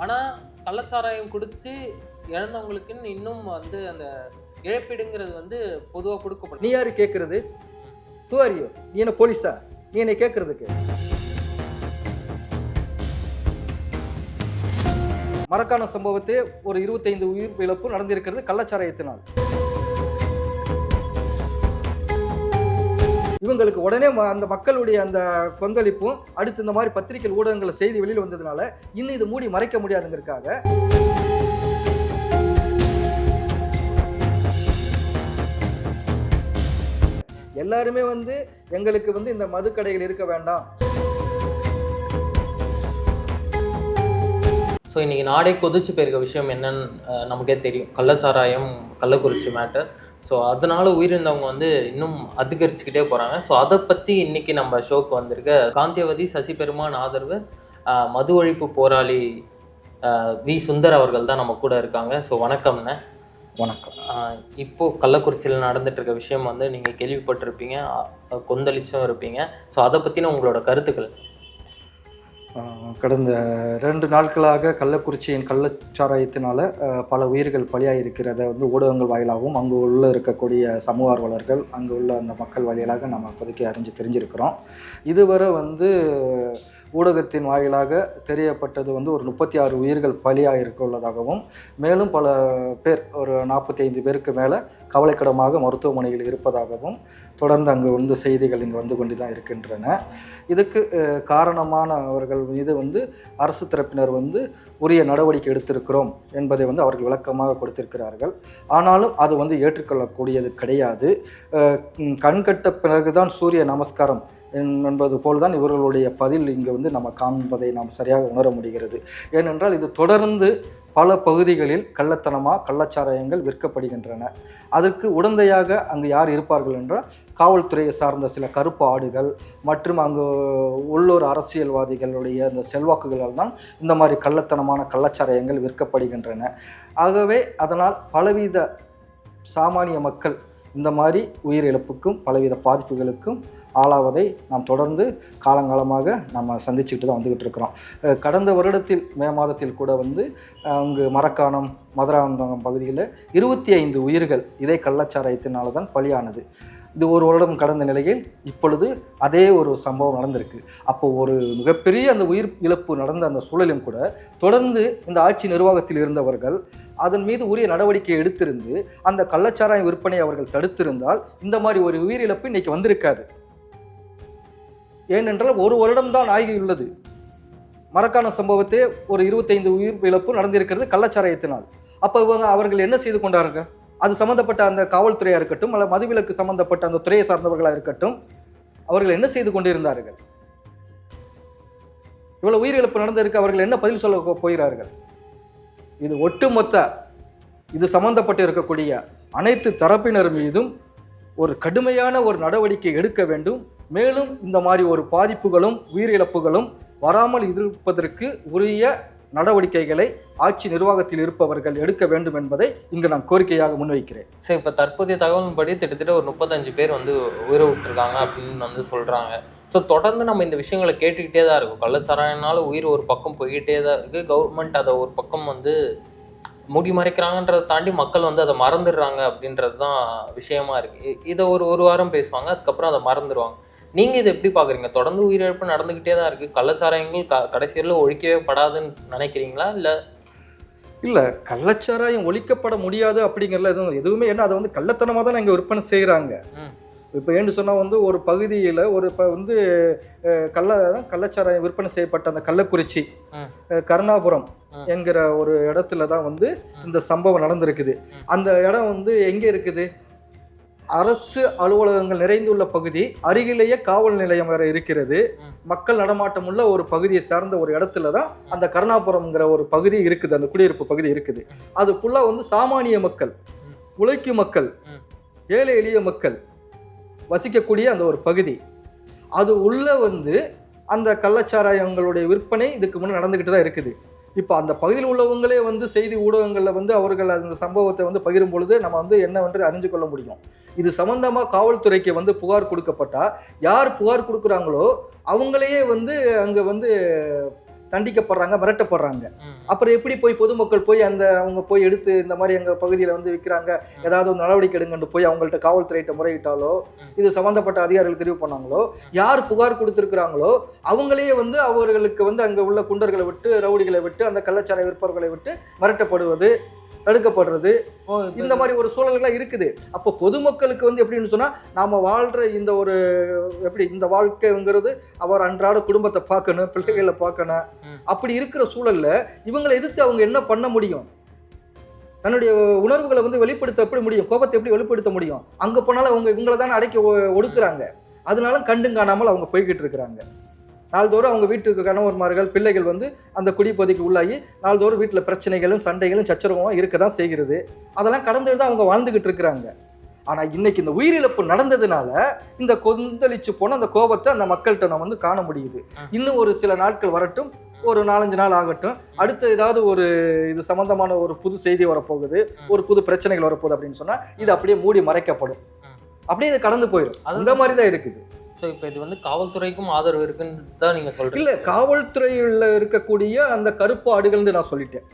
ஆனால் கள்ளச்சாராயம் குடித்து இழந்தவங்களுக்குன்னு இன்னும் வந்து அந்த இழப்பீடுங்கிறது வந்து பொதுவாக கொடுக்கப்படும் நீ யாரு கேட்குறது டூ ஆர் யூ நீ என்ன போலீஸா? நீ என்னை கேட்குறதுக்கு மரக்கான சம்பவத்தை ஒரு இருபத்தைந்து உயிர் இழப்பு நடந்திருக்கிறது கள்ளச்சாராயத்தினால். இவங்களுக்கு உடனே ம- அந்த மக்களுடைய அந்த கொந்தளிப்பும் அடுத்து இந்த மாதிரி பத்திரிகை ஊடகங்கள் செய்தி வெளியில் வந்ததுனால இன்னும் இது மூடி மறைக்க முடியாதுங்கிறதுக்காக எல்லாருமே வந்து எங்களுக்கு வந்து இந்த மதுக்கடைகள் இருக்க வேண்டாம். ஸோ இன்னைக்கு நாடே கொதிச்சு போயிருக்க விஷயம் என்னன்னு நமக்கே தெரியும். கள்ளச்சாராயம் கள்ளக்குறிச்சி மேட்டர் ஸோ அதனால உயிரிழந்தவங்க வந்து இன்னும் அதிகரிச்சுக்கிட்டே போகிறாங்க ஸோ அதை பற்றி இன்னைக்கு நம்ம ஷோக்கு வந்திருக்க காந்தியவதி சசி பெருமான் ஆதரவு மது ஒழிப்பு போராளி வி. சுந்தர் அவர்கள் தான் நம்ம கூட இருக்காங்க. ஸோ வணக்கம்ண்ணே. வணக்கம். ஆஹ் இப்போ கள்ளக்குறிச்சியில் நடந்துட்டு இருக்க விஷயம் வந்து நீங்கள் கேள்விப்பட்டிருப்பீங்க. கொந்தளிச்சும் இருப்பீங்க. ஸோ அதை பற்றின உங்களோட கருத்துக்கள். கடந்த ரெண்டு நாட்களாக கள்ளக்குறிச்சியின் கள்ளச்சாராயத்தினால பல உயிர்கள் பலியாயிருக்கிறத வந்து ஊடகங்கள் வாயிலாகவும் அங்கு உள்ள இருக்கக்கூடிய சமூக ஆர்வலர்கள் அங்கு உள்ள அந்த மக்கள் வாயிலாக நம்ம இப்போதைக்கு அறிஞ்சு தெரிஞ்சிருக்கிறோம். இதுவரை வந்து ஊடகத்தின் வாயிலாக தெரியப்பட்டது வந்து ஒரு முப்பத்தி ஆறு உயிர்கள் பலியாகிருக்க உள்ளதாகவும் மேலும் பல பேர் ஒரு நாற்பத்தி ஐந்து பேருக்கு மேலே கவலைக்கிடமாக மருத்துவமனையில் இருப்பதாகவும் தொடர்ந்து அங்கு வந்து செய்திகள் இங்கு வந்து கொண்டு தான் இருக்கின்றன. இதுக்கு காரணமான காரணமானவர்கள் மீது வந்து அரசு தரப்பினர் வந்து உரிய நடவடிக்கை எடுத்திருக்கிறோம் என்பதை வந்து அவர்கள் விளக்கமாக கொடுத்திருக்கிறார்கள். ஆனாலும் அது வந்து ஏற்றுக்கொள்ளக்கூடியது கிடையாது. கண்கட்ட பிறகுதான் சூரிய நமஸ்காரம் என்பது போல்தான் இவர்களுடைய பதில் இங்கே வந்து நம்ம காண்பதை நாம் சரியாக உணர முடிகிறது. ஏனென்றால் இது தொடர்ந்து பல பகுதிகளில் கள்ளத்தனமாக கள்ளச்சாராயங்கள் விற்கப்படுகின்றன. அதற்கு உடந்தையாக அங்கு யார் இருப்பார்கள் என்றால் காவல்துறையை சார்ந்த சில கருப்பு ஆடுகள் மற்றும் அங்கு உள்ளூர் அரசியல்வாதிகளுடைய அந்த செல்வாக்குகளால் தான் இந்த மாதிரி கள்ளத்தனமான கள்ளச்சாராயங்கள் விற்கப்படுகின்றன. ஆகவே அதனால் பலவித சாமானிய மக்கள் இந்த மாதிரி உயிரிழப்புக்கும் பலவித பாதிப்புகளுக்கும் ஆளாவதை நாம் தொடர்ந்து காலங்காலமாக நம்ம சந்திச்சுக்கிட்டு தான் வந்துக்கிட்டு இருக்கிறோம். கடந்த வருடத்தில் மே மாதத்தில் கூட வந்து அங்கு மரக்காணம் மதுராந்தகம் பகுதியில் இருபத்தி ஐந்து உயிர்கள் இதே கள்ளச்சாராயத்தினால தான் பலியானது. இது ஒரு வருடம் கடந்த நிலையில் இப்பொழுது அதே ஒரு சம்பவம் நடந்திருக்கு. அப்போ ஒரு மிகப்பெரிய அந்த உயிர் இழப்பு நடந்த அந்த சூழலும் கூட தொடர்ந்து இந்த ஆட்சி நிர்வாகத்தில் இருந்தவர்கள் அதன் மீது உரிய நடவடிக்கை எடுத்திருந்து அந்த கள்ளச்சாராய விற்பனை அவர்கள் தடுத்திருந்தால் இந்த மாதிரி ஒரு உயிரிழப்பு இன்னைக்கு வந்திருக்காது. ஏனென்றால் ஒரு வருடம்தான் ஆகியுள்ளது. மரக்கான சம்பவத்தை ஒரு இருபத்தைந்து உயிர் இழப்பு நடந்திருக்கிறது கள்ளச்சாராயத்தினால். அப்போ இவங்க அவர்கள் என்ன செய்து கொண்டார்கள்? அது சம்மந்தப்பட்ட அந்த காவல்துறையாக இருக்கட்டும் அல்ல மதுவிலக்கு சம்மந்தப்பட்ட அந்த துறையை சார்ந்தவர்களாக இருக்கட்டும் அவர்கள் என்ன செய்து கொண்டிருந்தார்கள்? இவ்வளோ உயிரிழப்பு நடந்திருக்கு அவர்கள் என்ன பதில் சொல்ல போகிறார்கள்? இது ஒட்டுமொத்த இது சம்பந்தப்பட்டு இருக்கக்கூடிய அனைத்து தரப்பினர் மீதும் ஒரு கடுமையான ஒரு நடவடிக்கை எடுக்க வேண்டும். மேலும் இந்த மாதிரி ஒரு பாதிப்புகளும் உயிரிழப்புகளும் வராமல் இருப்பதற்கு உரிய நடவடிக்கைகளை ஆட்சி நிர்வாகத்தில் இருப்பவர்கள் எடுக்க வேண்டும் என்பதை இங்கு நான் கோரிக்கையாக முன்வைக்கிறேன். ஸோ இப்போ தற்போதைய தகவலின்படி கிட்டத்தட்ட ஒரு முப்பத்தஞ்சு பேர் வந்து உயிரை விட்டுருக்காங்க அப்படின்னு வந்து சொல்கிறாங்க ஸோ தொடர்ந்து நம்ம இந்த விஷயங்களை கேட்டுக்கிட்டே தான் இருக்கும். கள்ளச்சாராயனால உயிர் ஒரு பக்கம் போய்கிட்டே தான் இருக்குது கவர்மெண்ட் அதை ஒரு பக்கம் வந்து மூடி மறைக்கிறாங்கன்றதை தாண்டி மக்கள் வந்து அதை மறந்துடுறாங்க அப்படின்றது தான் விஷயமா இருக்குது இதை ஒரு ஒரு வாரம் பேசுவாங்க. அதுக்கப்புறம் அதை மறந்துடுவாங்க. நீங்கள் இதை எப்படி பார்க்குறீங்க தொடர்ந்து உயிரிழப்பு நடந்துக்கிட்டே தான் இருக்குது கள்ளச்சாராயங்கள் க கடைசியில் ஒழிக்கவே படாதுன்னு நினைக்கிறீங்களா? இல்லை இல்லை கள்ளச்சாராயம் ஒழிக்கப்பட முடியாது அப்படிங்கிறதுல எதுவும் எதுவுமே ஏன்னா அதை வந்து கள்ளத்தனமாக தான் இங்கே விற்பனை செய்கிறாங்க. இப்போ ஏன்னு சொன்னால் வந்து ஒரு பகுதியில் ஒரு இப்போ வந்து கள்ள கள்ளச்சாராயம் விற்பனை செய்யப்பட்ட அந்த கள்ளக்குறிச்சி கருணாபுரம். என்கிற ஒரு இடத்துல தான் வந்து இந்த சம்பவம் நடந்திருக்குது. அந்த இடம் வந்து எங்கே இருக்குது? அரசு அலுவலகங்கள் நிறைந்துள்ள பகுதி அருகிலேயே காவல் நிலையம் வேற இருக்கிறது. மக்கள் நடமாட்டம் உள்ள ஒரு பகுதியை சார்ந்த ஒரு இடத்துல தான் அந்த கருணாபுரம்ங்கிற ஒரு பகுதி இருக்குது அந்த குடியிருப்பு பகுதி இருக்குது. அது வந்து சாமானிய மக்கள். உழைக்கும் மக்கள். ஏழை எளிய மக்கள் வசிக்கக்கூடிய அந்த ஒரு பகுதி அது உள்ள வந்து அந்த கள்ளச்சாராயங்களுடைய விற்பனை இதுக்கு முன்னே நடந்துக்கிட்டு தான் இருக்குது இப்போ அந்த பகுதியில் உள்ளவங்களே வந்து செய்தி ஊடகங்களில் வந்து அவர்கள் அந்த சம்பவத்தை வந்து பகிரும் பொழுது நம்ம வந்து என்னவென்று அறிஞ்சு கொள்ள முடியும். இது சம்பந்தமாக காவல்துறைக்கு வந்து புகார் கொடுக்கப்பட்டால் யார் புகார் கொடுக்குறாங்களோ அவங்களையே வந்து அங்கே வந்து தண்டிக்கப்படுறாங்க மிரட்டப்படுறாங்க. அப்புறம் எப்படி போய் பொதுமக்கள் போய் அந்த அவங்க போய் எடுத்து இந்த மாதிரி எங்க பகுதியில வந்து விற்கிறாங்க ஏதாவது ஒரு நடவடிக்கை எடுங்கன்னு போய் அவங்கள்ட்ட காவல்துறையிட்ட முறையிட்டாலோ. இது சம்பந்தப்பட்ட அதிகாரிகள் தெரிவு பண்ணாங்களோ யார் புகார் கொடுத்திருக்கிறாங்களோ அவங்களே வந்து அவர்களுக்கு வந்து அங்க உள்ள குண்டர்களை விட்டு ரவுடிகளை விட்டு அந்த கள்ளச்சாலை விற்பவர்களை விட்டு மிரட்டப்படுவது தடுக்கப்படுறது இந்த மாதிரி ஒரு சூழல்கள்லாம் இருக்குது. அப்போ பொதுமக்களுக்கு வந்து எப்படின்னு சொன்னா நாம வாழ்ற இந்த ஒரு எப்படி இந்த வாழ்க்கைங்கிறது அவர் அன்றாட குடும்பத்தை பார்க்கணும் பிள்ளைகளை பார்க்கணும். அப்படி இருக்கிற சூழல்ல இவங்களை எதிர்த்து அவங்க என்ன பண்ண முடியும்? தன்னுடைய உணர்வுகளை வந்து வெளிப்படுத்த எப்படி முடியும்? கோபத்தை எப்படி வெளிப்படுத்த முடியும்? அங்க போனாலும் அவங்க இவங்கள தானே அடக்கி ஒடுக்குறாங்க. அதனால கண்டும் காணாமல் அவங்க போய்கிட்டு இருக்கிறாங்க. நாள்தோறும் அவங்க வீட்டுக்கு கணவன்மார்கள் பிள்ளைகள் வந்து அந்த குடிப்பொதிக்கு உள்ளாகி நாள்தோறும் வீட்டில் பிரச்சனைகளும் சண்டைகளும் சச்சரவும் இருக்க தான் செய்கிறது. அதெல்லாம் கடந்து தான் அவங்க வாழ்ந்துகிட்டு இருக்கிறாங்க. ஆனா இன்னைக்கு இந்த உயிரிழப்பு நடந்ததுனால இந்த கொந்தளிச்சு போன அந்த கோபத்தை அந்த மக்கள்கிட்ட நம்ம வந்து காண முடியுது. இன்னும் ஒரு சில நாட்கள் வரட்டும் ஒரு நாலஞ்சு நாள் ஆகட்டும் அடுத்து ஏதாவது ஒரு இது சம்பந்தமான ஒரு புது செய்தி வரப்போகுது. ஒரு புது பிரச்சனைகள் வரப்போகுது அப்படின்னு சொன்னா இது அப்படியே மூடி மறைக்கப்படும். அப்படியே இது கடந்து போயிடும் அந்த மாதிரி தான் இருக்குது. ஸோ இப்போ இது வந்து காவல்துறைக்கும் ஆதரவு இருக்குன்னு தான் நீங்க சொல்றீங்க. இல்ல காவல்துறையில் இருக்கக்கூடிய அந்த கருப்பு ஆடுகள்னு நான் சொல்லிட்டேன்.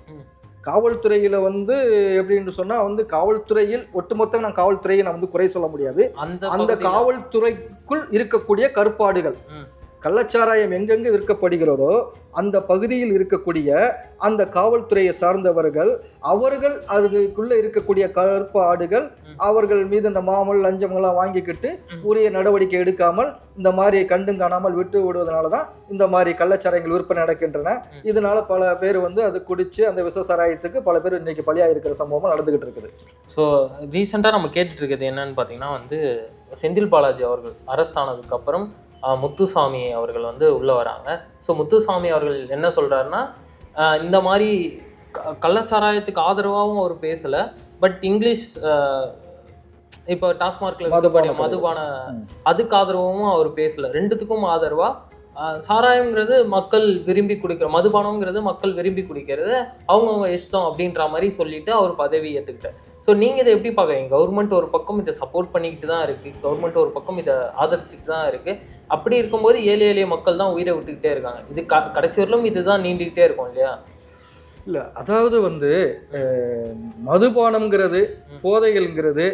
காவல்துறையில வந்து எப்படின்னு சொன்னா வந்து காவல்துறையில் ஒட்டுமொத்த நான் காவல்துறையை நான் வந்து குறை சொல்ல முடியாது. அந்த அந்த காவல்துறைக்குள் இருக்கக்கூடிய கருப்பாடுகள். கள்ளச்சாராயம் எங்கெங்கு விற்கப்படுகிறதோ அந்த பகுதியில் இருக்கக்கூடிய அந்த காவல்துறையை சார்ந்தவர்கள் அவர்கள் அதுக்குள்ள இருக்கக்கூடிய கருப்பு ஆடுகள். அவர்கள் மீது இந்த மாமல் லஞ்சமெல்லாம் வாங்கிக்கிட்டு. உரிய நடவடிக்கை எடுக்காமல் இந்த மாதிரி கண்டும் காணாமல் விட்டு விடுவதனால தான் இந்த மாதிரி கள்ளச்சாராயங்கள் விற்பனை நடக்கின்றன. இதனால பல பேர் வந்து அது குடிச்சு அந்த விச சாராயத்துக்கு பல பேர் இன்னைக்கு பலியா இருக்கிற சம்பவம் நடந்துகிட்டு இருக்குது ஸோ ரீசெண்டாக நம்ம கேட்டுட்டு இருக்கிறது என்னன்னு பார்த்தீங்கன்னா வந்து செந்தில் பாலாஜி அவர்கள் அரெஸ்ட் ஆனதுக்கு அப்புறம் முத்துசாமி அவர்கள் வந்து உள்ளே வராங்க. ஸோ முத்துசாமி அவர்கள் என்ன சொல்கிறாருன்னா இந்த மாதிரி க- கள்ளச்சாராயத்துக்கு ஆதரவாகவும் அவர் பேசலை. பட் இங்கிலீஷ் இப்போ டாஸ்மார்க்ல இருக்கக்கூடிய மதுபான. அதுக்கு ஆதரவும் அவர் பேசல. ரெண்டுத்துக்கும் ஆதரவா? ஆஹ், சாராயம்ங்கிறது மக்கள் விரும்பி குடிக்கிற மதுபானம்ங்கிறது மக்கள் விரும்பி குடிக்கிறது அவங்கவுங்க இஷ்டம் அப்படின்ற மாதிரி சொல்லிட்டு அவர் பதவி ஏற்றுக்கிட்டார் ஸோ நீங்கள் இதை எப்படி பார்க்குறீங்க கவர்மெண்ட் ஒரு பக்கம் இதை சப்போர்ட் பண்ணிக்கிட்டு தான் இருக்கு கவர்மெண்ட் ஒரு பக்கம் இதை ஆதரிச்சுட்டு தான் இருக்கு அப்படி இருக்கும்போது ஏழை எளிய மக்கள் தான் உயிரை விட்டுக்கிட்டே இருக்காங்க இது க கடைசி வரலும் இதுதான் நீண்டுக்கிட்டே இருக்கும் இல்லையா இல்ல அதாவது வந்து மதுபானம்ங்கிறது. போதைகள்ங்கிறது.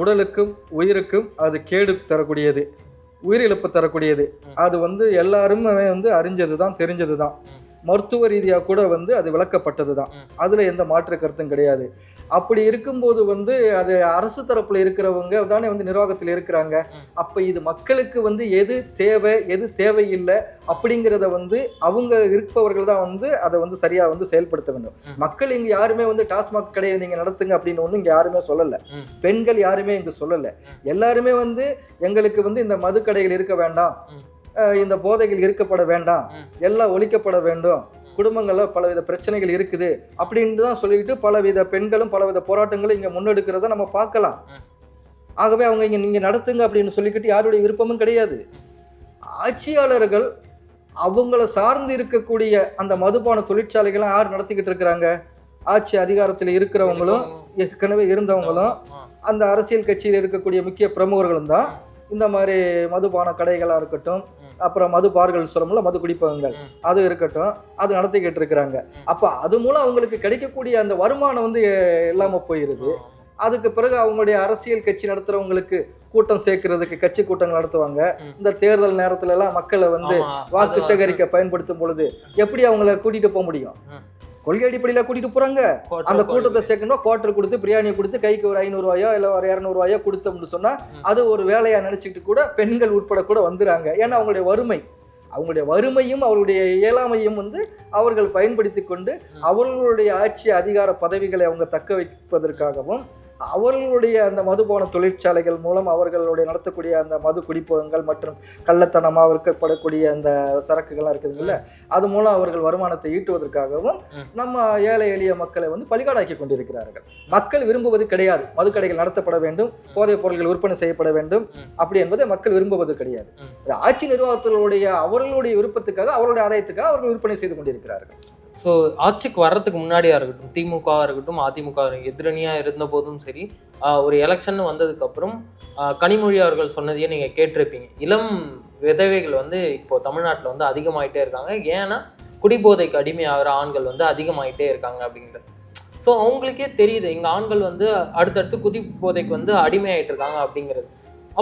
உடலுக்கும் உயிருக்கும் அது கேடு தரக்கூடியது உயிரிழப்பு தரக்கூடியது. அது வந்து எல்லாருமே வந்து அறிஞ்சது தான் தெரிஞ்சது தான். மருத்துவ ரீதியா கூட வந்து அது விளக்கப்பட்டது தான். அதுல எந்த மாற்று கருத்தும் கிடையாது அப்படி இருக்கும்போது வந்து அது அரசு தரப்புல இருக்கிறவங்க தானே வந்து நிர்வாகத்தில் இருக்கிறாங்க. அப்ப இது மக்களுக்கு வந்து எது தேவை எது தேவையில்லை அப்படிங்கிறத வந்து அவங்க இருப்பவர்கள் தான் வந்து அதை வந்து சரியா வந்து செயல்படுத்த வேண்டும். மக்கள் இங்க யாருமே வந்து டாஸ்மாக் கடையை நீங்க நடத்துங்க அப்படின்னு ஒண்ணு இங்க யாருமே சொல்லல. பெண்கள் யாருமே இங்க சொல்லல. எல்லாருமே வந்து எங்களுக்கு வந்து இந்த மது கடைகள் இருக்க வேண்டாம் இந்த போதைகள் இருக்கப்பட வேண்டாம். எல்லாம் ஒழிக்கப்பட வேண்டும் குடும்பங்கள்ல பலவித பிரச்சனைகள் இருக்குது அப்படின்னு தான் சொல்லிட்டு பலவித பெண்களும் பலவித போராட்டங்களும் இங்க முன்னெடுக்கிறத நம்ம பார்க்கலாம். ஆகவே அவங்க இங்க நீங்க நடத்துங்க அப்படின்னு சொல்லிக்கிட்டு யாருடைய விருப்பமும் கிடையாது ஆட்சியாளர்கள் அவங்கள சார்ந்து இருக்கக்கூடிய அந்த மதுபான தொழிற்சாலைகளை யார் நடத்திக்கிட்டு இருக்கிறாங்க ஆட்சி அதிகாரத்தில் இருக்கிறவங்களும் ஏற்கனவே இருந்தவங்களும். அந்த அரசியல் கட்சியில் இருக்கக்கூடிய முக்கிய பிரமுகர்களும் தான் இந்த மாதிரி மதுபான கடைகளா இருக்கட்டும். அப்புறம் மது பார்கள் சொல்லமுல மது குடிப்பகங்கள். அது இருக்கட்டும் அது நடத்திக்கிட்டு இருக்கிறாங்க. அப்ப அது மூலம் அவங்களுக்கு கிடைக்கக்கூடிய அந்த வருமானம் வந்து இல்லாம போயிருது அதுக்கு பிறகு அவங்களுடைய அரசியல் கட்சி நடத்துறவங்களுக்கு கூட்டம் சேர்க்கறதுக்கு கட்சி கூட்டங்கள் நடத்துவாங்க. இந்த தேர்தல் நேரத்துல எல்லாம் மக்களை வந்து. வாக்கு சேகரிக்க பயன்படுத்தும் பொழுது எப்படி அவங்கள கூட்டிட்டு போக முடியும். கொள்கை அடிப்படையில கூட்டிட்டு போறாங்க அந்த. கூட்டத்தை சேர்க்கணும் குவார்டர் கொடுத்து பிரியாணியை கொடுத்து கைக்கு ஒரு ஐநூறுவாயோ இல்ல ஒரு இரநூறுவாயோ கொடுத்தோம்னு சொன்னா. அது ஒரு வேலையா நினைச்சிட்டு கூட பெண்கள் உட்பட கூட வந்துறாங்க ஏன்னா அவங்களுடைய வறுமை அவங்களுடைய வறுமையும் அவர்களுடைய இயலாமையும் வந்து அவர்கள் பயன்படுத்தி கொண்டு. அவர்களுடைய ஆட்சி அதிகார பதவிகளை அவங்க தக்க வைப்பதற்காகவும் அவர்களுடைய அந்த மதுபான தொழிற்சாலைகள் மூலம் அவர்களுடைய நடத்தக்கூடிய அந்த மது குடிப்பகங்கள் மற்றும் கள்ளத்தனமாக விற்கப்படக்கூடிய அந்த சரக்குகள்லாம் இருக்குதுங்கல்ல அது மூலம் அவர்கள் வருமானத்தை ஈட்டுவதற்காகவும். நம்ம ஏழை எளிய மக்களை வந்து பலிகாடாக்கி கொண்டிருக்கிறார்கள். மக்கள் விரும்புவது கிடையாது. மதுக்கடைகள் நடத்தப்பட வேண்டும். போதைப் பொருட்கள் விற்பனை செய்யப்பட வேண்டும். அப்படி என்பதை மக்கள் விரும்புவது கிடையாது. ஆட்சி நிர்வாகத்தினுடைய அவர்களுடைய விருப்பத்துக்காக அவருடைய ஆதாயத்துக்காக அவர்கள் விற்பனை செய்து கொண்டிருக்கிறார்கள். ஸோ ஆட்சிக்கு வர்றதுக்கு முன்னாடியாக இருக்கட்டும் திமுக இருக்கட்டும் அதிமுக எதிரணியாக இருந்த போதும் சரி ஒரு எலெக்ஷன் வந்ததுக்கப்புறம் கனிமொழி அவர்கள் சொன்னதையே நீங்கள் கேட்டிருப்பீங்க. இளம் விதவைகள் வந்து இப்போது தமிழ்நாட்டில் வந்து அதிகமாகிட்டே இருக்காங்க. ஏன்னா குடிபோதைக்கு அடிமையாகிற ஆண்கள் வந்து அதிகமாகிட்டே இருக்காங்க அப்படிங்கிறது ஸோ அவங்களுக்கே தெரியுது இங்கே ஆண்கள் வந்து அடுத்தடுத்து குடிபோதைக்கு வந்து அடிமையாயிட்டு இருக்காங்க அப்படிங்கிறது.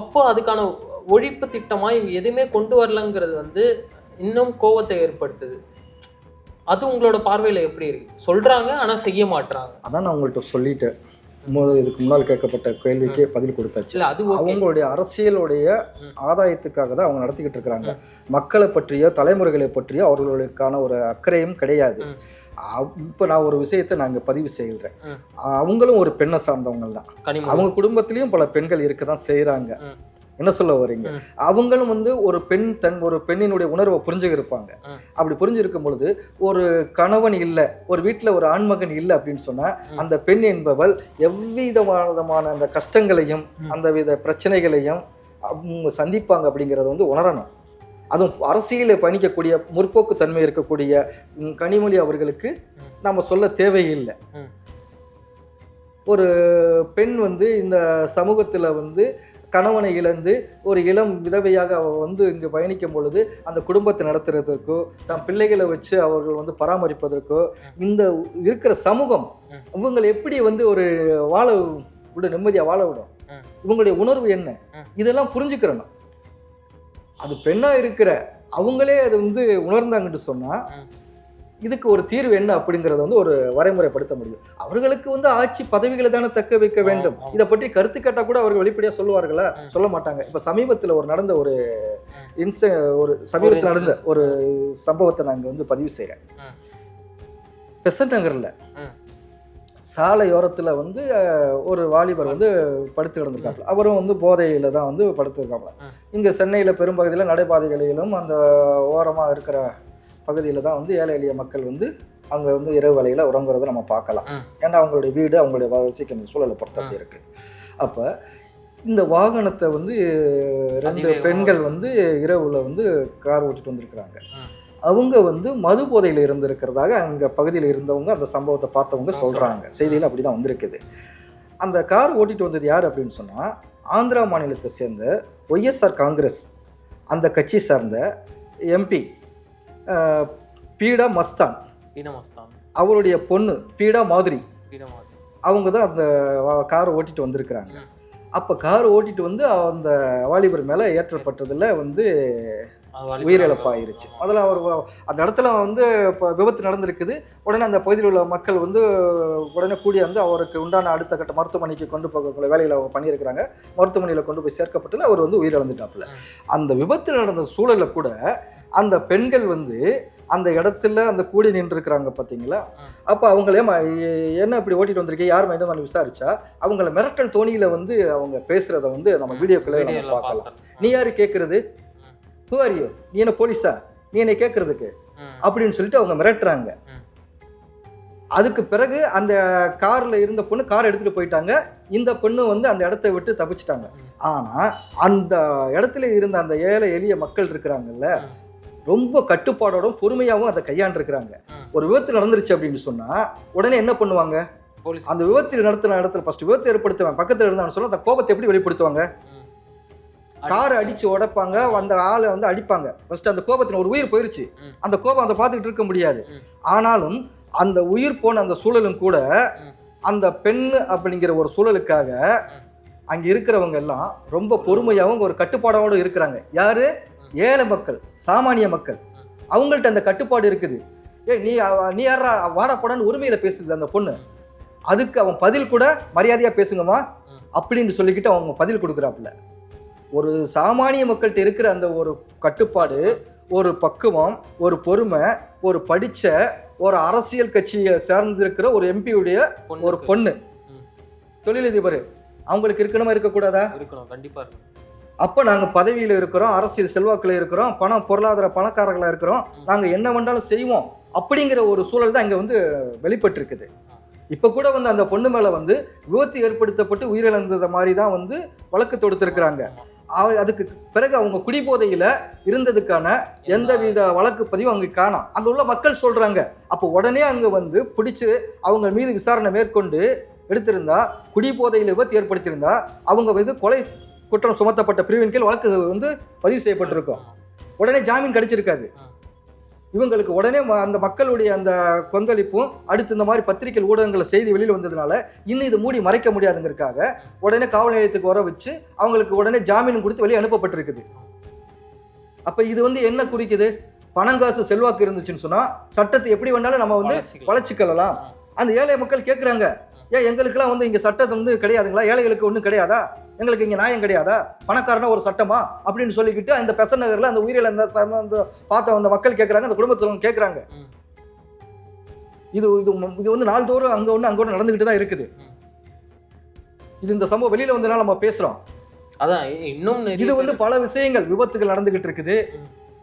அப்போ அதுக்கான ஒழிப்பு திட்டமாக இவங்க எதுவுமே கொண்டு வரலங்கிறது வந்து இன்னும் கோவத்தை ஏற்படுத்துது. அது உங்களோட பார்வையில எப்படி இருக்கு? சொல்றாங்க ஆனா செய்ய மாட்றாங்க. அதான் நான் உங்கள்கிட்ட சொல்லிட்டேன். இதுக்கு முன்னால் கேட்கப்பட்ட கேள்விக்கே பதில் கொடுத்தாச்சு. இல்ல அது அவங்களுடைய அரசியலுடைய. ஆதாயத்துக்காக தான் அவங்க நடத்திக்கிட்டு இருக்கிறாங்க. மக்களை பற்றியோ தலைமுறைகளை பற்றியோ அவர்களுக்கான ஒரு அக்கறையும் கிடையாது. இப்ப நான் ஒரு விஷயத்தை நாங்க பதிவு செய்கிறேன். அவங்களும் ஒரு பெண்ணை சார்ந்தவங்க தான் அவங்க குடும்பத்திலயும் பல பெண்கள் இருக்க தான் செய்யறாங்க ம். என்ன சொல்ல வரீங்க. அவங்களும் வந்து ஒரு பெண் தன் ஒரு பெண்ணினுடைய உணர்வை புரிஞ்சுக்கிருப்பாங்க. அப்படி புரிஞ்சிருக்கும் பொழுது ஒரு கணவன் இல்லை ஒரு வீட்டில் ஒரு ஆண்மகன் இல்லை அப்படின்னு சொன்னா ம். அந்த பெண் என்பவள் எவ்விதமான அந்த கஷ்டங்களையும். அந்த வித பிரச்சனைகளையும் சந்திப்பாங்க அப்படிங்கிறத வந்து உணரணும் அதுவும் அரசியலை பணிக்கக்கூடிய முற்போக்கு தன்மை இருக்கக்கூடிய கனிமொழி அவர்களுக்கு. நம்ம சொல்ல தேவையில்லை. ஒரு பெண் வந்து இந்த சமூகத்துல வந்து கணவனை இழந்து ஒரு இளம் விதவையாக அவ வந்து இங்கு பயணிக்கும் பொழுது அந்த குடும்பத்தை நடத்துறதுக்கோ தன் பிள்ளைகளை வச்சு அவர்கள் வந்து பராமரிப்பதற்கோ இந்த இருக்கிற சமூகம் இவங்களை எப்படி வந்து ஒரு வாழ விட நிம்மதியாக வாழ விடும்? இவங்களுடைய உணர்வு என்ன? இதெல்லாம் புரிஞ்சுக்கிறணும். அது பெண்ணாக இருக்கிற அவங்களே அது வந்து உணர்ந்தாங்கன்னு சொன்னால் இதுக்கு ஒரு தீர்வு என்ன அப்படிங்கறத வந்து ஒரு வரைமுறைப்படுத்த முடியும் அவர்களுக்கு வந்து ஆட்சி பதவிகளை தானே தக்க வைக்க வேண்டும். இதை பற்றி கருத்து கேட்டா கூட அவர்கள் வெளிப்படையா சொல்லுவார்களா. சொல்ல மாட்டாங்க இப்ப சமீபத்துல ஒரு நடந்த ஒரு. இன்ச ஒரு சமீபத்தில் நடந்த. ஒரு சம்பவத்தை நாங்க வந்து பதிவு செய்றேன் ம். பெசன்ட் நகர்ல. சாலையோரத்துல வந்து ஒரு வாலிபர் வந்து படுத்து கிடந்திருக்காப்புல அவரும் வந்து போதையில தான் வந்து படுத்திருக்காப்புல. இங்க சென்னையில பெரும்பகுதியில நடைபாதைகளிலும் அந்த ஓரமா இருக்கிற பகுதியில தான் வந்து ஏழை எளிய மக்கள் வந்து அங்க வந்து இரவு வேளையில உறங்குறத நம்ம பார்க்கலாம். ஏன்னா அவங்களுடைய வீடு அவங்களுடைய வசிக்கிற சூழலை பொறுத்து அப்படி இருக்கு. அப்ப இந்த வாகனத்தை வந்து ரெண்டு பெண்கள் வந்து இரவுல வந்து கார் ஓட்டிட்டு வந்திருக்கிறாங்க. அவங்க வந்து மது போதையில இருந்திருக்கிறதாக அங்க பகுதியில் இருந்தவங்க அந்த சம்பவத்தை பார்த்தவங்க ஆ, சொல்றாங்க. செய்தியில் அப்படிதான் வந்திருக்குது. அந்த கார் ஓட்டிட்டு வந்தது யார் அப்படின்னு சொன்னா ஆந்திரா மாநிலத்தை சேர்ந்த ஒய்எஸ்ஆர் காங்கிரஸ் அந்த கட்சி சார்ந்த எம்பி பீடா மஸ்தான். பீனமஸ்தான் அவருடைய பொண்ணு பீடா மாதிரி. பீனமாது அவங்க தான் அந்த காரை ஓட்டிட்டு வந்திருக்கிறாங்க. அப்போ கார் ஓட்டிட்டு வந்து அந்த வாலிபர் மேலே ஏற்றப்பட்டதில் வந்து உயிரிழப்பாயிருச்சு. அதில் அவர் அந்த இடத்துல வந்து இப்போ விபத்து நடந்திருக்குது. உடனே அந்த பகுதியில் உள்ள மக்கள் வந்து உடனே கூடி வந்து அவருக்கு உண்டான அடுத்த கட்ட மருத்துவமனைக்கு கொண்டு போகக்கூடிய வேலையில் அவங்க பண்ணியிருக்கிறாங்க. மருத்துவமனையில் கொண்டு போய் சேர்க்கப்பட்டு அவர் வந்து உயிரிழந்துட்டாப்புல. அந்த விபத்து நடந்த சூழலில் கூட அந்த பெண்கள் வந்து அந்த இடத்துல அந்த கூடி நின்று இருக்கிறாங்க பார்த்தீங்களா. அப்போ அவங்களே என்ன இப்படி ஓட்டிட்டு வந்திருக்கீங்க யார் மைண்ட் பண்ணி விசாரிச்சா அவங்கள மிரட்டல் தோணியில வந்து அவங்க பேசுறத வந்து நம்ம வீடியோக்களை நம்ம பார்க்கலாம். நீ யாரு கேட்கறது ஹூ ஆர் யூ நீ என்ன போலீஸா நீ என்னை கேட்கறதுக்கு. அப்படின்னு சொல்லிட்டு அவங்க மிரட்டுறாங்க. அதுக்கு பிறகு அந்த கார்ல இருந்த பொண்ணு கார் எடுத்துட்டு போயிட்டாங்க இந்த பொண்ணு வந்து அந்த இடத்த விட்டு தப்பிச்சிட்டாங்க ம். ஆனா அந்த இடத்துல இருந்த அந்த ஏழை எளிய மக்கள் இருக்கிறாங்கல்ல. ரொம்ப கட்டுப்பாடோடும் பொறுமையாவும் அதை கையாண்டிருக்கிறாங்க. ஒரு விபத்து நடந்துருச்சு அப்படின்னு சொன்னா உடனே என்ன பண்ணுவாங்க அந்த விபத்து நடத்தின இடத்துல ஃபர்ஸ்ட் விபத்து ஏற்படுத்துவேன் பக்கத்துல இருந்தான்னு சொன்னா அந்த கோபத்தை எப்படி வெளிப்படுத்துவாங்க. காரை அடிச்சு உடைப்பாங்க அந்த ஆளை வந்து அடிப்பாங்க ஃபர்ஸ்ட் அந்த கோபத்துல ஒரு உயிர் போயிருச்சு. அந்த கோபம் அதை பார்த்துக்கிட்டு இருக்க முடியாது. ஆனாலும் அந்த உயிர் போன அந்த சூழலும் கூட. அந்த பெண் அப்படிங்கிற ஒரு சூழலுக்காக. அங்க இருக்கிறவங்க எல்லாம் ரொம்ப பொறுமையாவும் ஒரு கட்டுப்பாடோட இருக்கிறாங்க யாரு. ஏழை மக்கள் சாமானிய மக்கள். அவங்கள்ட்ட அந்த கட்டுப்பாடு இருக்குது ஏ நீ நீ யாரா வாடா போடான்னு உரிமையில பேசுது அந்த பொண்ணு. அதுக்கு அவன் பதில் கூட மரியாதையா பேசுங்கம்மா. அப்படின்னு சொல்லிக்கிட்டு அவங்க பதில் கொடுக்குறாப்புல ஒரு சாமானிய மக்கள்கிட்ட இருக்கிற அந்த ஒரு கட்டுப்பாடு ஒரு பக்குவம் ஒரு பொறுமை ஒரு படிச்ச ஒரு அரசியல் கட்சியை சார்ந்திருக்கிற ஒரு எம்பியுடைய ஒரு பொண்ணு. தொழிலதிபர் அவங்களுக்கு இருக்கணுமா இருக்கக்கூடாதா இருக்கணும் கண்டிப்பா இருக்கணும் அப்போ நாங்கள் பதவியில் இருக்கிறோம் அரசியல் செல்வாக்கில் இருக்கிறோம் பணம் பொருளாதார பணக்காரர்களாக இருக்கிறோம். நாங்கள் என்ன வேண்டாலும் செய்வோம் அப்படிங்கிற ஒரு சூழல் தான் இங்கே வந்து வெளிப்பட்டிருக்குது. இப்போ கூட வந்து அந்த பொண்ணு மேலே வந்து விபத்து ஏற்படுத்தப்பட்டு உயிரிழந்தது மாதிரி தான் வந்து வழக்கு தொடுத்திருக்கிறாங்க. அதுக்கு பிறகு அவங்க குடிபோதையில் இருந்ததுக்கான எந்தவித வழக்கு பதிவும் அங்கே காணோம். அங்கே உள்ள மக்கள் சொல்கிறாங்க அப்போ உடனே அங்கே வந்து பிடிச்சி அவங்க மீது விசாரணை மேற்கொண்டு எடுத்திருந்தா குடிபோதையில் விபத்து ஏற்படுத்தியிருந்தா அவங்க வந்து கொலை குற்றம் சுமத்தப்பட்ட பிரிவின் கீழ் வழக்கு வந்து பதிவு செய்யப்பட்டிருக்கும். உடனே ஜாமீன் கிடைச்சிருக்காது. இவங்களுக்கு உடனே ம- அந்த மக்களுடைய அந்த கொந்தளிப்பும் அடுத்து இந்த மாதிரி பத்திரிகை ஊடகங்கள செய்தி வெளியில் வந்ததுனால இன்னும் இது மூடி மறைக்க முடியாதுங்கிறதுக்காக உடனே காவல் நிலையத்துக்கு வர வச்சு அவங்களுக்கு உடனே ஜாமீன் கொடுத்து வெளியே அனுப்பப்பட்டிருக்குது. அப்ப இது வந்து என்ன குறிக்குது? பணங்காசு செல்வாக்கு இருந்துச்சுன்னு சொன்னா சட்டத்தை எப்படி வேணாலும் நம்ம வந்து வளர்ச்சிகள். வளர்ச்சிக்கலாம் அந்த ஏழை மக்கள் கேட்குறாங்க ஏன் எங்களுக்கெல்லாம் வந்து இங்க சட்டம் வந்து கிடையாதுங்களா? ஏழைகளுக்கு ஒன்றும் கிடையாதா? எங்களுக்கு இங்க நியாயம் கிடையாதா பணக்காரனா ஒரு சட்டமா அப்படின்னு சொல்லிக்கிட்டு அந்த பெசன் நகர்ல அந்த ச- அந்த பார்த்த அந்த மக்கள் கேட்குறாங்க அந்த குடும்பத்தில் கேட்குறாங்க. இது இது இது வந்து நாள்தோறும் அங்க ஒன்று அங்க ஒன்று நடந்துகிட்டு தான் இருக்குது. இது இந்த சம்பவம் வெளியில வந்தனால நம்ம பேசுறோம் அதான் இன்னும் இது வந்து பல விஷயங்கள் விபத்துகள் நடந்துகிட்டு இருக்குது.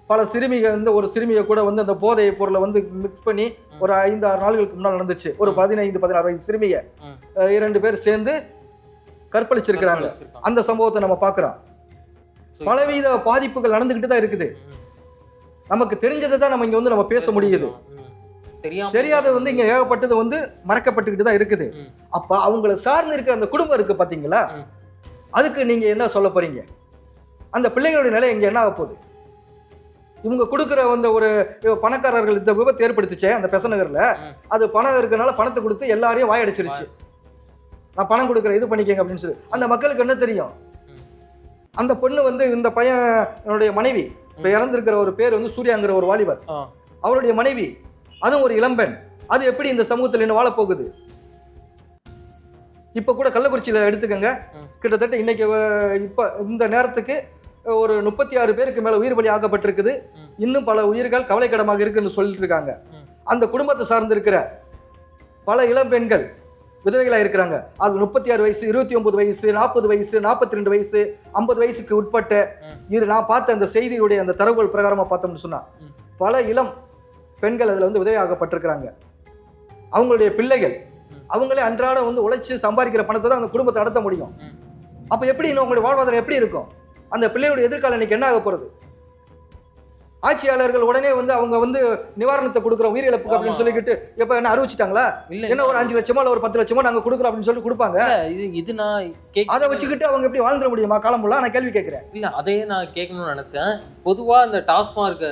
பல சிறுமிகள் வந்து ஒரு சிறுமியை கூட வந்து அந்த போதை பொருளை வந்து மிக்ஸ் பண்ணி. ஒரு ஐந்து ஆறு நாள்களுக்கு முன்னால் நடந்துச்சு ஒரு. பதினைந்து பதினாறு வயசு சிறுமியை இரண்டு பேர் சேர்ந்து கற்பழிச்சிருக்கிறாங்க. அந்த சம்பவத்தை நம்ம பார்க்குறோம். பலவித பாதிப்புகள் நடந்துகிட்டு தான் இருக்குது. நமக்கு தெரிஞ்சதை தான் நம்ம இங்க வந்து நம்ம பேச முடியுது. ம். தெரியாம தெரியாத வந்து இங்க ஏகப்பட்டது வந்து மறக்கப்பட்டுக்கிட்டு தான் இருக்குது. அப்ப அவங்கள சார்ந்து இருக்கிற அந்த குடும்பம் இருக்கு பாத்தீங்களா. அதுக்கு நீங்க என்ன சொல்ல போறீங்க? அந்த பிள்ளைகளுடைய நிலை இங்க என்ன ஆக போகுது? இவங்க கொடுக்குற அந்த ஒரு பணக்காரர்கள் இந்த விபத்து ஏற்படுத்துச்சே அந்த பெசநகர்ல. அது பணம் இருக்கனால பணத்தை கொடுத்து எல்லாரையும் வாயடிச்சிருச்சு. நான் பணம் கொடுக்குறேன் இது பண்ணிக்கங்க அப்படின்னு சொல்லி அந்த மக்களுக்கு என்ன தெரியும். அந்த பொண்ணு வந்து இந்த பையனுடைய மனைவி இப்ப. இறந்திருக்கிற ஒரு பேர் வந்து சூர்யாங்கிற ஒரு வாலிபர். அவருடைய மனைவி அதுவும் ஒரு இளம்பெண் அது எப்படி இந்த சமூகத்தில் இன்னும் வாழப் போகுது இப்ப கூட கள்ளக்குறிச்சியில எடுத்துக்கங்க. கிட்டத்தட்ட இன்னைக்கு இப்ப இந்த நேரத்துக்கு ஒரு முப்பத்தி ஆறு பேருக்கு மேல உயிர் பலி ஆக்கப்பட்டிருக்குது. இன்னும் பல உயிர்கள் கவலைக்கிடமாக இருக்குன்னு சொல்லிட்டு இருக்காங்க. அந்த குடும்பத்தை சார்ந்து இருக்கிற பல இளம் பெண்கள் விதவைகளா இருக்கிறாங்க அது முப்பத்தி ஆறு வயசு இருபத்தி ஒன்பது வயசு நாற்பது வயசு நாற்பத்தி ரெண்டு வயசு ஐம்பது வயசுக்கு உட்பட்ட. இரு நான் பார்த்த அந்த செய்தியுடைய அந்த தரவுகள் பிரகாரமா பார்த்தோம்னு சொன்னா ம். பல இளம் பெண்கள் அதுல வந்து விதவையாகப்பட்டிருக்கிறாங்க அவங்களுடைய பிள்ளைகள். அவங்களே அன்றாட வந்து உழைச்சு சம்பாதிக்கிற பணத்தை தான் அந்த குடும்பத்தை நடத்த முடியும். அப்ப எப்படி இன்னும் உங்களுடைய வாழ்வாதாரம் எப்படி இருக்கும் அந்த பிள்ளையோட எதிர்காலம் இன்னைக்கு என்ன ஆக போறது ஆட்சியாளர்கள் உடனே வந்து அவங்க வந்து நிவாரணத்தை கொடுக்குறோம் உயிரிழப்புக்கு அப்படின்னு. சொல்லிக்கிட்டு எப்ப என்ன அறிவிச்சிட்டாங்களா? இல்ல என்ன ஒரு அஞ்சு லட்சமோ இல்ல ஒரு பத்து லட்சமோ நாங்க கொடுக்குறோம் அப்படின்னு சொல்லி கொடுப்பாங்க. இது இது நான் அதை வச்சுக்கிட்டு அவங்க எப்படி வாழ்ந்துட முடியுமா? காலம் ஃபுல்லா நான் கேள்வி கேட்கிறேன். இல்ல அதையே நான் கேட்கணும்னு நினைச்சேன். பொதுவா இந்த டாஸ்மார்க்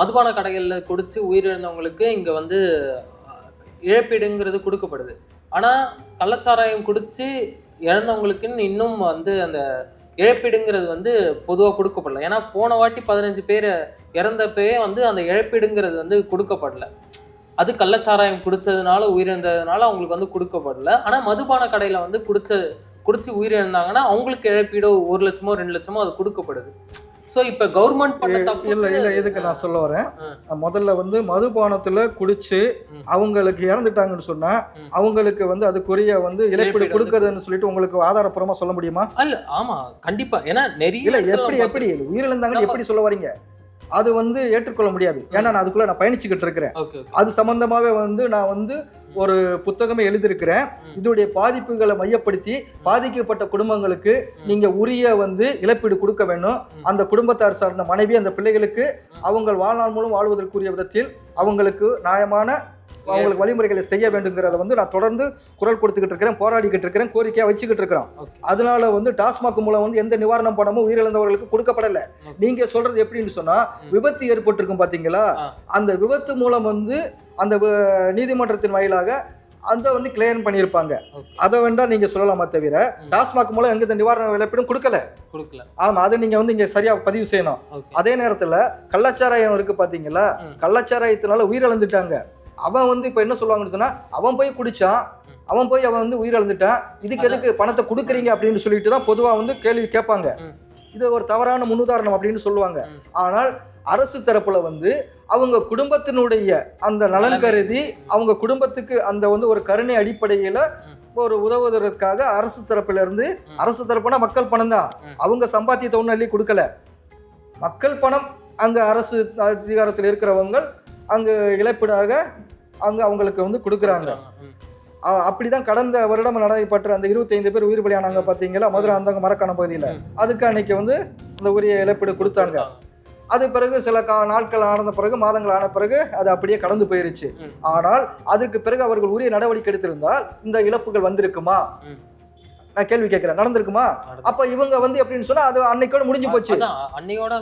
மதுபான கடைகள்ல குடிச்சு உயிரிழந்தவங்களுக்கு இங்க வந்து இழப்பீடுங்கிறது கொடுக்கப்படுது. ஆனா கள்ளச்சாராயம் குடிச்சு இழந்தவங்களுக்குன்னு இன்னும் வந்து அந்த இழப்பீடுங்கிறது வந்து பொதுவாக கொடுக்கப்படல. ஏன்னா போன வாட்டி பதினஞ்சு பேர் இறந்தப்பவே வந்து அந்த இழப்பீடுங்கிறது வந்து கொடுக்கப்படல. அது கள்ளச்சாராயம் குடித்ததுனால உயிரிழந்ததுனால அவங்களுக்கு வந்து கொடுக்கப்படல. ஆனால் மதுபான கடையில் வந்து குடிச்ச குடிச்சு உயிரிழந்தாங்கன்னா அவங்களுக்கு இழப்பீடோ ஒரு லட்சமோ ரெண்டு லட்சமோ அது கொடுக்கப்படுது. ஸோ இப்போ கவர்மெண்ட் பண்ண தப்பு இல்ல இல்ல இதுக்கு நான் சொல்ல வரேன்? முதல்ல வந்து மதுபானத்துல குடிச்சு. அவங்களுக்கு இறந்துட்டாங்கன்னு சொன்னா. அவங்களுக்கு வந்து அதுக்குரிய வந்து இழப்பீடு கொடுக்குறதுன்னு சொல்லிட்டு உங்களுக்கு ஆதாரப்பூர்வமா சொல்ல முடியுமா? அல்ல ஆமா கண்டிப்பா. ஏன்னா நிறைய இல்ல எப்படி எப்படி? உயிரிழந்தாங்கன்னு எப்படி சொல்ல வரீங்க? அது வந்து ஏற்றுக்கொள்ள முடியாது. ஏன்னா நான் அதுக்குள்ள நான் பயணிச்சுக்கிட்டு இருக்கிறேன். அது சம்பந்தமாவே வந்து நான் வந்து ஒரு புத்தகமே எழுதியிருக்கிறேன். இதோடைய பாதிப்புகளை மையப்படுத்தி பாதிக்கப்பட்ட குடும்பங்களுக்கு நீங்க உரிய வந்து இழப்பீடு கொடுக்க வேண்டும். அந்த குடும்பத்தார் சார்ந்த மனைவி அந்த பிள்ளைகளுக்கு. அவங்க வாழ்நாள் மூலம் வாழ்வதற்குரிய விதத்தில் அவங்களுக்கு நியாயமான அவங்களுக்கு வழிமுறைகளை செய்ய வேண்டுங்கிறத வந்து நான் தொடர்ந்து குரல் கொடுத்துக்கிட்டு இருக்கிறேன் போராடிக்கிட்டு இருக்கிறேன் கோரிக்கையா வச்சுக்கிட்டு இருக்கிறோம். அதனால வந்து டாஸ்மாக் மூலம் வந்து எந்த நிவாரணம் பணமும் உயிரிழந்தவர்களுக்கு கொடுக்கப்படல. நீங்க சொல்றது எப்படின்னு சொன்னா. விபத்து ஏற்பட்டிருக்கும் பாத்தீங்களா. அந்த விபத்து மூலம் வந்து அந்த நீதிமன்றத்தின் வாயிலாக அந்த வந்து கிளியர் பண்ணியிருப்பாங்க. அதை வேண்டா நீங்க சொல்லலாமா தவிர. டாஸ்மாக் மூலம் எந்த நிவாரண இழப்பீடும் கொடுக்கல. கொடுக்கல. ஆமா அதை நீங்க வந்து இங்க சரியா பதிவு செய்யணும். அதே நேரத்துல கள்ளச்சாராயம் இருக்கு பாத்தீங்களா. கள்ளச்சாராயத்தினால உயிரிழந்துட்டாங்க. அவன் வந்து இப்ப என்ன சொல்லுவாங்கன்னு சொன்னா அவன் போய் குடிச்சான் ம். அவன் போய் அவன் வந்து உயிரிழந்துட்டான் இதுக்கு. எதுக்கு பணத்தை கொடுக்குறீங்க அப்படின்னு சொல்லிட்டு தான் பொதுவா வந்து கேள்வி கேட்பாங்க. இது ஒரு தவறான முன்னுதாரணம் அப்படின்னு சொல்லுவாங்க. ஆனால் அரசு தரப்புல வந்து அவங்க குடும்பத்தினுடைய அந்த நலன். கருதி அவங்க குடும்பத்துக்கு அந்த வந்து ஒரு கருணை அடிப்படையில. ஒரு உதவுவதற்காக அரசு தரப்புல இருந்து. அரசு தரப்புனா மக்கள் பணம் தான். அவங்க சம்பாத்தியத்தை ஒன்றும் அள்ளி கொடுக்கல மக்கள் பணம் அங்க அரசு அதிகாரத்தில் இருக்கிறவங்க அங்கு இழப்பீடாக அங்க அவங்களுக்கு வந்து கொடுக்குறாங்க அப்படிதான் கடந்த வருடம் நடைபெற்ற அந்த 25 பேர் உயிர் பலியானாங்க ம். பாத்தீங்களா மதுரை அந்தங்க மரக்காண பகுதியில. அதுக்கு அன்னைக்கு வந்து அந்த உரிய இழப்பீடு கொடுத்தாங்க அது பிறகு சில கா நாட்கள் ஆன பிறகு மாதங்கள் ஆன பிறகு அது அப்படியே கடந்து போயிருச்சு. ஆனால் அதுக்கு பிறகு அவர்கள் உரிய நடவடிக்கை எடுத்திருந்தால் இந்த இழப்புகள் வந்திருக்குமா. நான் கேள்வி கேட்கிறேன் நடந்திருக்குமா அப்ப இவங்க வந்து எப்படின்னு சொன்னா அது அன்னைக்கோட முடிஞ்சு போச்சு அன்னையோட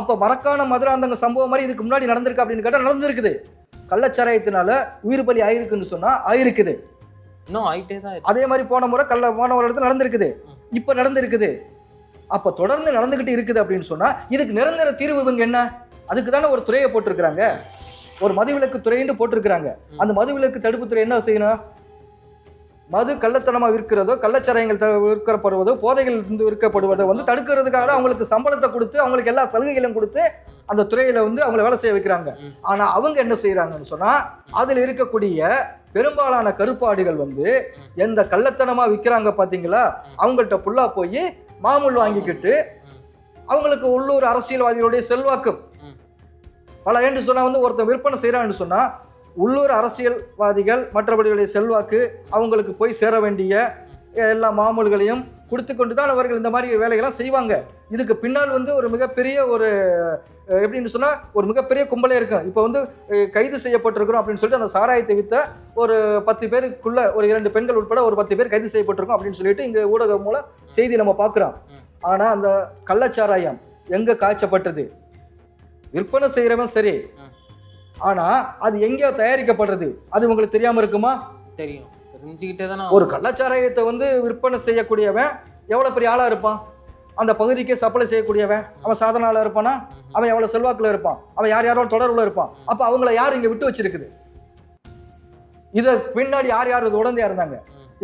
அப்ப மறக்கான மதுராந்தக சம்பவம் மாதிரி இதுக்கு முன்னாடி நடந்திருக்கு அப்படின்னு கேட்டா நடந்திருக்குது கள்ளச்சாராயத்தினால உயிர் பலி ஆயிருக்குன்னு சொன்னா ஆயிருக்குது. இன்னும் ஆயிட்டே தான் அதே மாதிரி போன முறை கள்ள போன ஒரு இடத்துல நடந்திருக்குது. இப்ப நடந்திருக்குது. அப்ப தொடர்ந்து நடந்துகிட்டு இருக்குது அப்படின்னு சொன்னா இதுக்கு நிரந்தர தீர்வு இவங்க என்ன? அதுக்கு தானே ஒரு துறையை போட்டிருக்கிறாங்க. ஒரு மதுவிலக்கு துறைன்னு போட்டிருக்கிறாங்க. அந்த மதுவிலக்கு தடுப்பு துறை என்ன செய்யணும்? மது கள்ளத்தனமா விற்கிறதோ கள்ளச்சாராயங்கள் விற்கப்படுவதோ போதைகள் இருந்து விற்கப்படுவதோ வந்து தடுக்கிறதுக்காக தான் அவங்களுக்கு சம்பளத்தை கொடுத்து அவங்களுக்கு எல்லா சலுகைகளும் கொடுத்து அந்த துறையில வந்து அவங்கள வேலை செய்ய வைக்கிறாங்க. ஆனா அவங்க என்ன செய்யறாங்கன்னு சொன்னா அதுல இருக்கக்கூடிய பெரும்பாலான கருப்பாடுகள் வந்து எந்த கள்ளத்தனமா விற்கிறாங்க பாத்தீங்களா? அவங்கள்ட்ட புல்லா போய் மாமூல் வாங்கிக்கிட்டு. அவங்களுக்கு உள்ளூர் அரசியல்வாதிகளுடைய செல்வாக்கும். ம். பல ஏன்னு சொன்னா வந்து ஒருத்தன் விற்பனை செய்யறான்னு சொன்னா உள்ளூர் அரசியல்வாதிகள் மற்றபடிகளுடைய செல்வாக்கு அவங்களுக்கு போய் சேர வேண்டிய எல்லா மாமூல்களையும் கொடுத்து கொண்டு தான் அவர்கள் இந்த மாதிரி வேலைகள்லாம் செய்வாங்க. இதுக்கு பின்னால் வந்து ஒரு மிகப்பெரிய ஒரு எப்படின்னு சொன்னா ஒரு மிகப்பெரிய கும்பலே இருக்கும் இப்போ வந்து கைது செய்யப்பட்டிருக்கிறோம் அப்படின்னு சொல்லிட்டு அந்த சாராயத்தை வித்த ஒரு பத்து பேருக்குள்ள ஒரு இரண்டு பெண்கள் உட்பட ஒரு பத்து பேர் கைது செய்யப்பட்டிருக்கோம் அப்படின்னு சொல்லிட்டு இங்க ஊடகம் மூலம் செய்தி நம்ம பார்க்குறோம் ம். ஆனா அந்த கள்ளச்சாராயம் எங்க காய்ச்சப்பட்டது? விற்பனை செய்யறவன் சரி. ம். ஆனா அது எங்கேயோ தயாரிக்கப்படுறது? அது உங்களுக்கு தெரியாம இருக்குமா? தெரியும். தெரிஞ்சுக்கிட்டே தானே ஒரு கள்ளச்சாராயத்தை வந்து விற்பனை செய்யக்கூடியவன் எவ்வளவு பெரிய ஆளா இருப்பான்? அந்த பகுதிக்கே சப்ளை செய்யக்கூடியவன் அவன் சாதன ஆளா இருப்பானா. அவன் எவ்வளவு செல்வாக்குல இருப்பான் அவன் யார் யாரோட தொடர்புல இருப்பான் அப்ப அவங்கள யார் இங்க விட்டு வச்சிருக்குது இத பின்னாடி யார் யார் இது உடந்தையா இருந்தாங்க.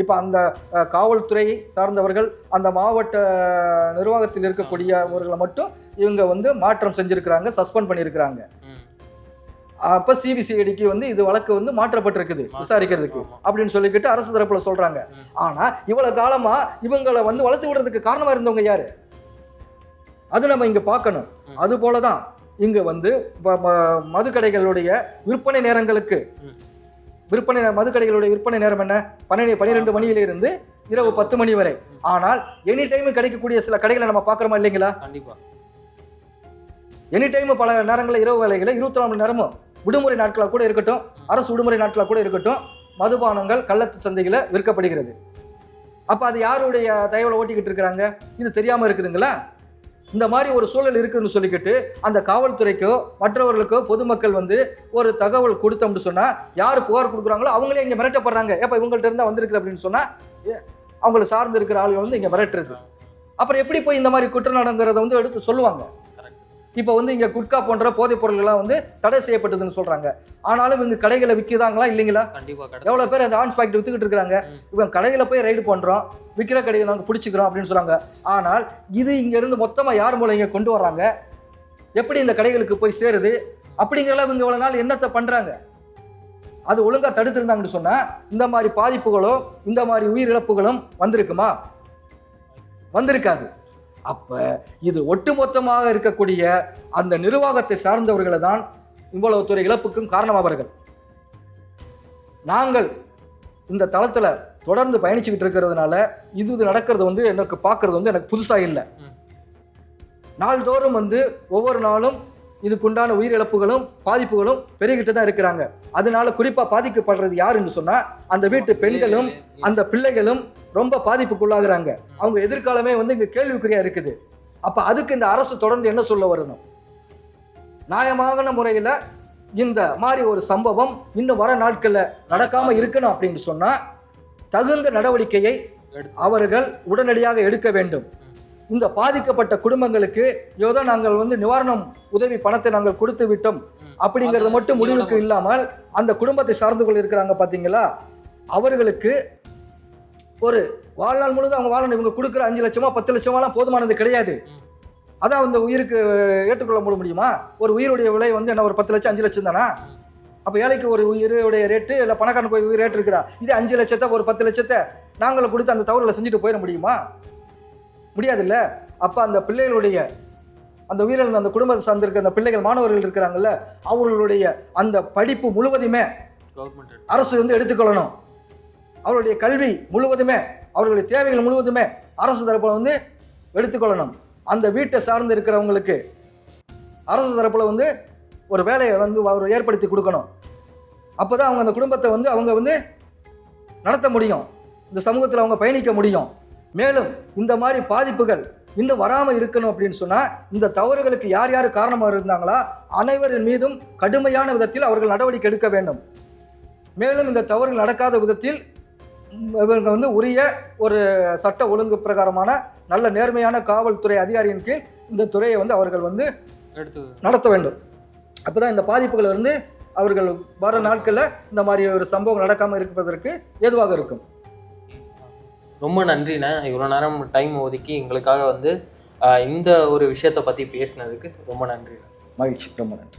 இப்ப அந்த காவல்துறை சார்ந்தவர்கள் அந்த மாவட்ட நிர்வாகத்தில் இருக்கக்கூடியவர்களை மட்டும் இவங்க வந்து மாற்றம் செஞ்சிருக்கிறாங்க சஸ்பெண்ட் பண்ணியிருக்கிறாங்க. அப்ப சிபிசிஐடிக்கு வந்து இது வழக்கு வந்து மாற்றப்பட்டிருக்குது விசாரிக்கிறதுக்கு. அப்படின்னு சொல்லிக்கிட்டு அரசு தரப்புல சொல்றாங்க. ஆனா இவ்வளவு காலமா இவங்களை வந்து வளர்த்து விடுறதுக்கு காரணமா இருந்தவங்க யாரு அது நம்ம இங்க பார்க்கணும். அது போலதான் இங்க வந்து மதுக்கடைகளுடைய விற்பனை நேரங்களுக்கு. விற்பனை மதுக்கடைகளுடைய விற்பனை நேரம் என்ன? பன்னெண்டு பன்னிரெண்டு மணியிலிருந்து இரவு பத்து மணி வரை. ஆனால் எனி டைம் கிடைக்கக்கூடிய சில கடைகளை நம்ம பார்க்குறோமா இல்லைங்களா? கண்டிப்பா. எனி டைம் பல நேரங்களில் இரவு வேலைகளில் இருபத்தி நாலு மணி நேரமும் விடுமுறை நாட்களாக கூட இருக்கட்டும் அரசு விடுமுறை நாட்களாக கூட இருக்கட்டும் மதுபானங்கள் கள்ளத்து சந்தைகளை விற்கப்படுகிறது. அப்போ அது யாருடைய தயவுல ஓட்டிக்கிட்டு இருக்கிறாங்க? இது தெரியாமல் இருக்குதுங்களா? இந்த மாதிரி ஒரு சூழல் இருக்குதுன்னு சொல்லிக்கிட்டு அந்த காவல்துறைக்கோ மற்றவர்களுக்கோ பொதுமக்கள் வந்து ஒரு தகவல் கொடுத்தோம்னு சொன்னால் யார் புகார் கொடுக்குறாங்களோ அவங்களே இங்கே மிரட்டப்படுறாங்க. ஏப்பா இவங்கள்ட்ட இருந்தால் வந்திருக்குது அப்படின்னு சொன்னால் அவங்களை சார்ந்து இருக்கிற ஆளுகள் வந்து இங்கே மிரட்டுறது. அப்புறம் எப்படி போய் இந்த மாதிரி குற்றம் நடங்கிறத வந்து எடுத்து சொல்லுவாங்க? இப்போ வந்து இங்க குட்கா போன்ற போதைப் பொருள்கள்லாம் வந்து தடை செய்யப்பட்டதுன்னு சொல்றாங்க. ஆனாலும் இவங்க கடைகளை விற்கிறாங்களா இல்லைங்களா? கண்டிப்பா கிடையாது எவ்வளவு பேர் அந்த ஆன்ஸ் பாக்கெட் வித்துக்கிட்டு இருக்காங்க. ம். இவங்க கடையில போய் ரைடு பண்றோம் விற்கிற கடையை நாங்கள் பிடிச்சிக்கிறோம் அப்படின்னு சொல்றாங்க. ஆனால் இது இங்க இருந்து மொத்தமா யார் மூலம் இங்க கொண்டு வர்றாங்க? எப்படி இந்த கடைகளுக்கு போய் சேருது? அப்படிங்கிறல இவங்க இவ்வளவு நாள் என்னத்தை பண்றாங்க? அது ஒழுங்கா தடுத்திருந்தாங்கன்னு சொன்னா இந்த மாதிரி பாதிப்புகளோ இந்த மாதிரி உயிரிழப்புகளும் வந்திருக்குமா? வந்திருக்காது. அப்ப இது ஒட்டுமொத்தமாக இருக்கக்கூடிய அந்த நிர்வாகத்தை சார்ந்தவர்களை தான் இவ்வளவு துறை இழப்புக்கும் காரணமாவார்கள் நாங்கள் இந்த தளத்துல தொடர்ந்து பயணிச்சுக்கிட்டு இருக்கிறதுனால இது இது நடக்கிறது வந்து எனக்கு பார்க்கறது வந்து எனக்கு புதுசா இல்லை. நாள்தோறும் வந்து ஒவ்வொரு நாளும் இதுக்குண்டான உயிரிழப்புகளும் பாதிப்புகளும் பெருகிட்டு தான் இருக்கிறாங்க. அதனால குறிப்பா பாதிக்கப்படுறது யாருன்னு சொன்னா அந்த வீட்டு பெண்களும் அந்த பிள்ளைகளும் ரொம்ப பாதிப்புக்குள்ளாகுறாங்க. அவங்க எதிர்காலமே வந்து இங்க கேள்விக்குறியா இருக்குது. அப்ப அதுக்கு இந்த அரசு தொடர்ந்து என்ன சொல்ல வரணும்? நியாயமான முறையில இந்த மாதிரி ஒரு சம்பவம் இன்னும் வர நாட்கள்ல நடக்காம இருக்கணும் அப்படின்னு சொன்னா தகுந்த நடவடிக்கையை அவர்கள் உடனடியாக எடுக்க வேண்டும். இந்த பாதிக்கப்பட்ட குடும்பங்களுக்கு ஏதோ நாங்கள் வந்து நிவாரணம் உதவி பணத்தை நாங்கள் கொடுத்து விட்டோம். அப்படிங்கிறது மட்டும் முடிவுக்கு இல்லாமல் அந்த குடும்பத்தை சார்ந்து கொண்டு இருக்கிறாங்க பாத்தீங்களா அவர்களுக்கு ஒரு வாழ்நாள் முழுதும் அவங்க வாழணும் இவங்க கொடுக்குற அஞ்சு லட்சமா பத்து லட்சமாலாம் போதுமானது கிடையாது. அதான் அந்த உயிருக்கு ஏற்றுக்கொள்ள முடி- முடியுமா? ஒரு உயிருடைய விலை வந்து என்ன ஒரு பத்து லட்சம் அஞ்சு லட்சம் தானா. அப்போ ஏழைக்கு ஒரு உயிருடைய ரேட்டு இல்லை பணக்காரனுக்கு ஒரு உயிர் ரேட் இருக்குதா? இது அஞ்சு லட்சத்தை ஒரு பத்து லட்சத்தை நாங்களும் கொடுத்து அந்த தவறுகளை செஞ்சுட்டு போயிட முடியுமா? முடியாதுல்ல? அப்போ அந்த பிள்ளைகளுடைய அந்த உயிரிழந்த அந்த குடும்பத்தை சார்ந்திருக்க அந்த பிள்ளைகள் மாணவர்கள் இருக்கிறாங்கல்ல அவர்களுடைய அந்த படிப்பு முழுவதுமே அரசு வந்து எடுத்துக்கொள்ளணும். அவருடைய கல்வி முழுவதுமே அவர்களுடைய தேவைகள் முழுவதுமே அரசு தரப்புல வந்து எடுத்துக்கொள்ளணும். அந்த வீட்டை சார்ந்து இருக்கிறவங்களுக்கு அரசு தரப்புல வந்து ஒரு வேலையை வந்து அவர் ஏற்படுத்தி கொடுக்கணும். அப்பதான் அவங்க அந்த குடும்பத்தை வந்து அவங்க வந்து நடத்த முடியும். இந்த சமூகத்தில் அவங்க பயணிக்க முடியும். மேலும் இந்த மாதிரி பாதிப்புகள் இன்னும் வராமல் இருக்கணும் அப்படின்னு சொன்னால் இந்த தவறுகளுக்கு யார் யார் காரணமாக இருந்தாங்களா அனைவரின் மீதும் கடுமையான விதத்தில் அவர்கள் நடவடிக்கை எடுக்க வேண்டும். மேலும் இந்த தவறுகள் நடக்காத விதத்தில் இவங்க வந்து உரிய ஒரு சட்ட ஒழுங்கு பிரகாரமான நல்ல நேர்மையான காவல்துறை அதிகாரியின் கீழ் இந்த துறையை வந்து அவர்கள் வந்து எடுத்து நடத்த வேண்டும். அப்பதான் இந்த பாதிப்புகள் இருந்து அவர்கள் வர நாட்களில் இந்த மாதிரி ஒரு சம்பவம் நடக்காமல் இருப்பதற்கு ஏதுவாக இருக்கும். ரொம்ப நன்றிண்ணே. இவ்வளோ நேரம் டைம் ஒதுக்கி எங்களுக்காக வந்து இந்த ஒரு விஷயத்தை பற்றி பேசினதுக்கு ரொம்ப நன்றி மகிழ்ச்சி. ரொம்ப நன்றி.